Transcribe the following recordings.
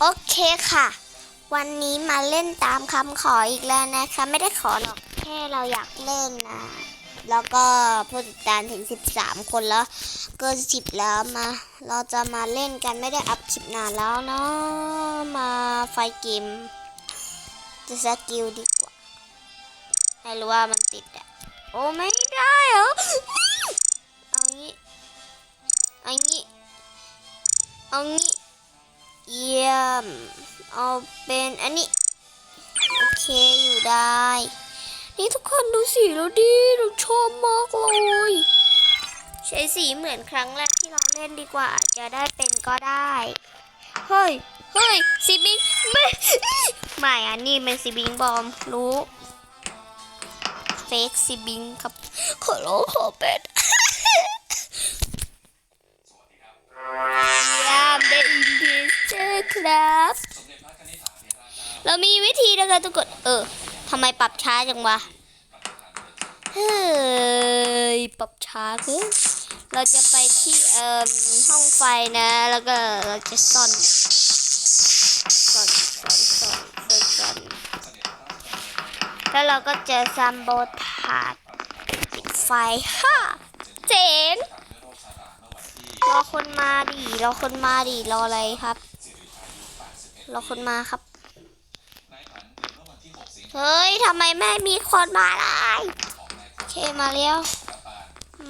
โอเคค่ะ วันนี้มาเล่นตามคำขออีกแล้วนะคะ ไม่ได้ขอหรอก แค่เราอยากเล่นนะ แล้วก็ผู้ติดตามถึง 13 คนแล้ว เกิน 10 แล้วมา เราจะมาเล่นกันไม่ได้อัพคลิปนานแล้วเนาะมาไฟเกมจะสกิลดีกว่าให้รู้ว่ามันติดอะโอ้ไม่ได้เหรอเอางี้เอางี้เอางี้ เอาเป็นอันนี้ โอเคอยู่ได้ นี่ทุกคนดูสีแล้วดิเราชอบมากเลยใช้สีเหมือนครั้งแรกที่เราเล่นดีกว่าจะได้เป็นก็ได้ เฮ้ย เฮ้ยซีบิงไม่ไม่อันนี้เป็นซีบิงบอมรู้ เฟกซีบิงครับ ขอร้องขอเป็ด ครับ เรามีวิธีนะคะทุกคนเออทำไมปรับช้าจังวะ เฮ้ย ปรับช้าขึ้นเราจะไปที่เอ่อห้องไฟนะ แล้วก็เราจะซ่อนซ่อนซ่อนซ่อนซ่อนซ่อนแล้วเราก็เจอซัมโบทาดปิดไฟฮ่าเจ๋งรอคนมาดิรอคนมาดิรออะไรครับ รอคนมาครับ เฮ้ยทำไมไม่มีคนมาเลยโอเคมาแล้ว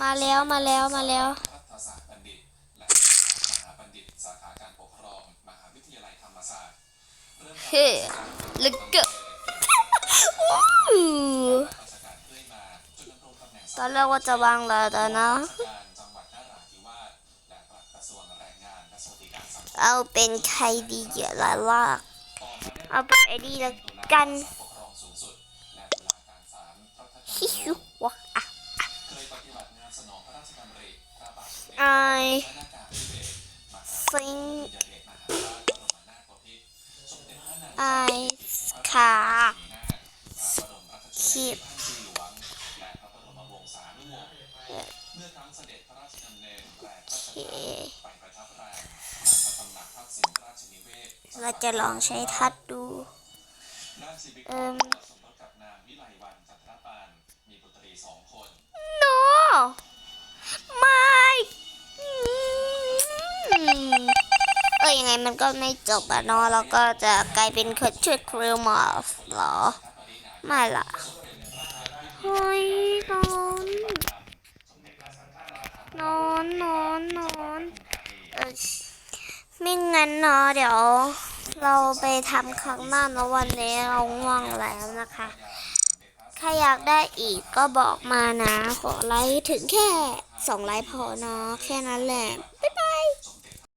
มาแล้วมาแล้วมาแล้วรัฐศาสตร์บัณฑิตและมหาบัณฑิตสาขาการปกครองมหาวิทยาลัยธรรมศาสตร์เริ่มเฮ้ลึกเกอราชการเรื่อยมาจนดำรงตำแหน่งตอนแรกว่าจะวางแล้วแต่นะ เอาเป็นใครดีเยอะละลากต่อมาได้เอาเป็นไอดีละกันปกครองสูงสุดและตุลาการศาลรัฐธรรมฮินูวญวะอะเคยปฏิ เสด็จพระราชดำเนินแปรพระชนม์ไปประทับแรมณพระตำหนักทักษิณราชนิเวศเราจะลองใช้ทัดดูด้านชีวิตเอิ่มสมรสกับนางวิไลวันจันทรปานมีบุตรีสองคนโนไม่อืมเออยังไงมันก็ไม่จบอะเนาะแล้วก็จะกลายเป็นคนช่วยคริลมาสเหรอ ไม่ล่ะเฮ้ยนอน นอนนอนนอนเออไม่งั้นเนาะเดี๋ยวเราไปทำครั้งหน้าเนอะวันนี้เราง่วงแล้วนะคะ ถ้าอยากได้อีกก็บอกมานะ ขอไลค์ถึงแค่สองไลค์พอเนาะแค่นั้นแหละ